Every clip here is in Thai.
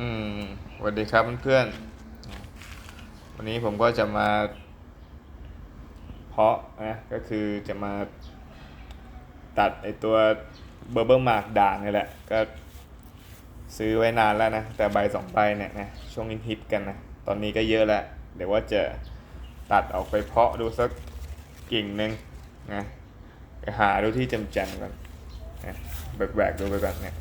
อืมสวัสดีครับเพื่อนๆ วันนี้ผมก็จะมา เพาะนะก็คือจะมาตัดไอตัวเบอร์เบอร์มากด่างนี่แหละ ก็ซื้อไว้นานแล้วนะ แต่ใบสองใบเนี่ยนะช่วงนี้ฮิตกันนะ ตอนนี้ก็เยอะแล้ว เดี๋ยวว่าจะตัดออกไปเพาะดูสักกิ่งหนึ่งนะไปหาดูที่จำแจนก่อนนะแบกๆดูไปก่อนเนี่ย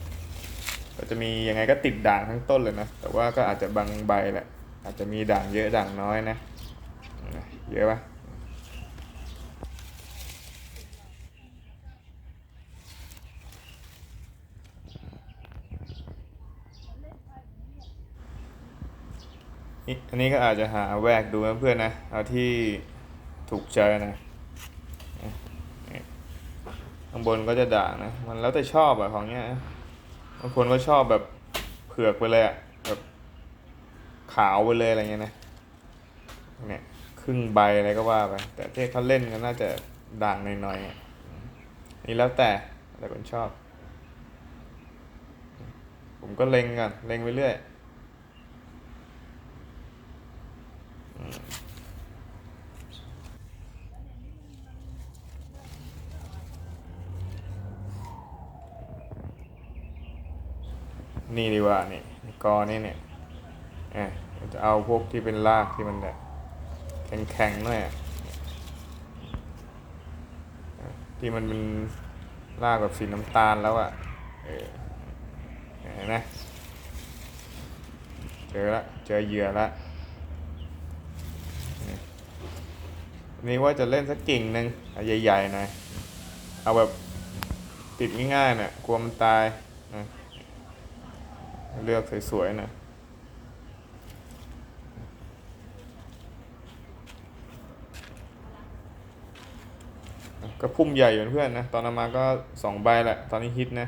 ก็จะมียังไงก็ติดด่างทั้งต้นเลยนะ แต่ว่าก็อาจจะบางใบแหละ อาจจะมีด่างเยอะด่างน้อยนะ เยอะปะอันนี้ก็อาจจะหาแวกดูนะเพื่อนนะ เอาที่ถูกใจนะข้างบนก็จะด่างนะ มันแล้วแต่ชอบอะของเนี้ย บางคนก็ชอบแบบเผือกไปเลยอะแบบขาวไปเลยอะไรเงี้ยนะเนี่ยครึ่งใบอะไรก็ว่าไปแต่ที่เขาเล่นก็น่าจะด่างหน่อยๆอะนี่แล้วแต่แต่คนชอบ ผมก็เล็งกันเล็งไปเรื่อย นี่ดีกว่านี่กอนี่เนี่ยเอะจะเอาพวกที่เป็นรากที่มันแบบแข็งๆหน่อยอะอะที่มันเป็นรากแบบสีน้ำตาลแล้วอะเออเห็นไหมเจอละเจอเหยื่อละนี่ว่าจะเล่นสักกิ่งหนึ่งใหญ่ๆหน่อยเอาแบบติดง่ายๆน่ะกลัวมันตายนะ เลือกสวยๆหนะก็พุ่มใหญ่อยู่เพื่อนนะ ตอนนั้นมาก็สองใบแหละ ตอนนี้ฮิตนะ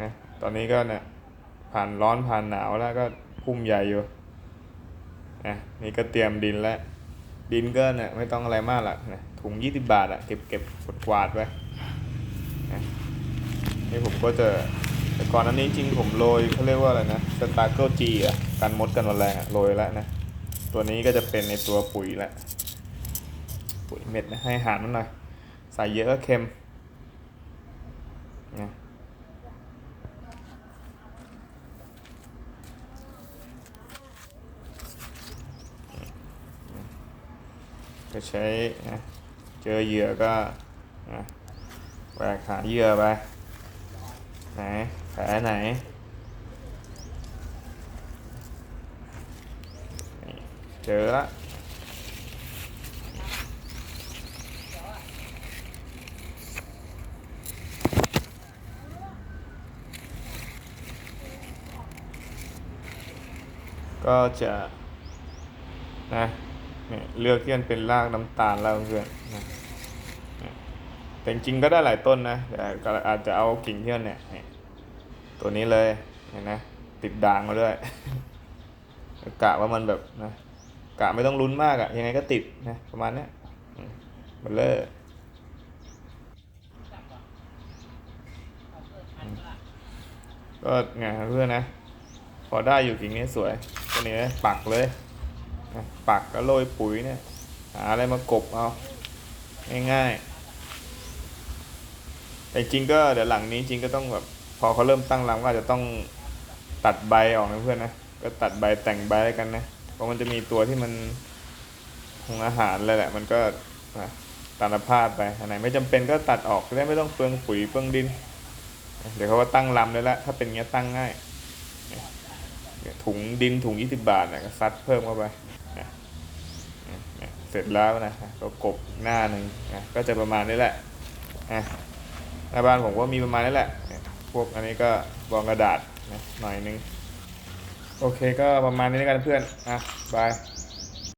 นะตอนนี้ก็เนี่ยผ่านร้อนผ่านหนาวแล้วก็พุ่มใหญ่อยู่นะนี่ก็เตรียมดินแล้ว ดินก็เนี่ยไม่ต้องอะไรมากหรอกนะถุงยี่สิบบาทอะเก็บเก็บกดกวาดไว้นะนี่ผมก็จะ ก่อนอันนี้จริงผมโรยเขาเรียกว่าอะไรนะสตาร์เกิลจีอะกันมดกันแมลงอะโรยแล้วนะ ตัวนี้ก็จะเป็นในตัวปุ๋ยแหละปุ๋ยเม็ดนะให้อาหารมันหน่อยใส่เยอะก็เค็มนะก็ใช้นะเจอเหยื่อก็นะแหวกหาเหยื่อไปไหน ลไหนนี่เจอละก็จะนะเนี่ยเลือกที่มันเป็นรากน้ำตาลแล้วเพื่อนนะแต่จริงก็ได้หลายต้นนะแต่อาจจะเอากิ่งที่มันเนี่ย ตัวนี้เลยเห็นนะติดด่างมาด้วยกะว่ามันแบบนะกะไม่ต้องลุ้นมากอะยังไงก็ติดนะประมาณเนี้ยมเบลเลอร์ก็ไงเพื่อนนะ พอได้อยู่กิ่งนี้สวยตัวนี้ปักเลยนะปักก็โรยปุ๋ยเนี่ย หาอะไรมากบเอาง่ายๆแต่จริงก็เดี๋ยวหลังนี้จริงก็ต้องแบบ พอเขาเริ่มตั้งรังก็อาจจะต้องตัดใบออกนะเพื่อนนะก็ตัดใบแต่งใบแล้วกันนะเพราะมันจะมีตัวที่มันคงอาหารเลยแหละ มันก็ตามภาพไปอันไหนไม่จำเป็นก็ตัดออกได้ไม่ต้องเปลืองปุ๋ยเปลืองดิน เดี๋ยวเขาก็ตั้งลำได้ล้วถ้าเป็นเงี้ยตั้งง่ายถุงดินถุง 20 บาทเนี่ยก็ซัดเพิ่มเข้าไปเสร็จแล้วนะก็กบหน้าหนึ่งนะก็จะประมาณนี้แหละหน้าบ้านผมก็มีประมาณนี้แหละ พวกอันนี้ก็บองกระดาษนะหน่อยนึง โอเคก็ประมาณนี้กันเพื่อน อะ บาย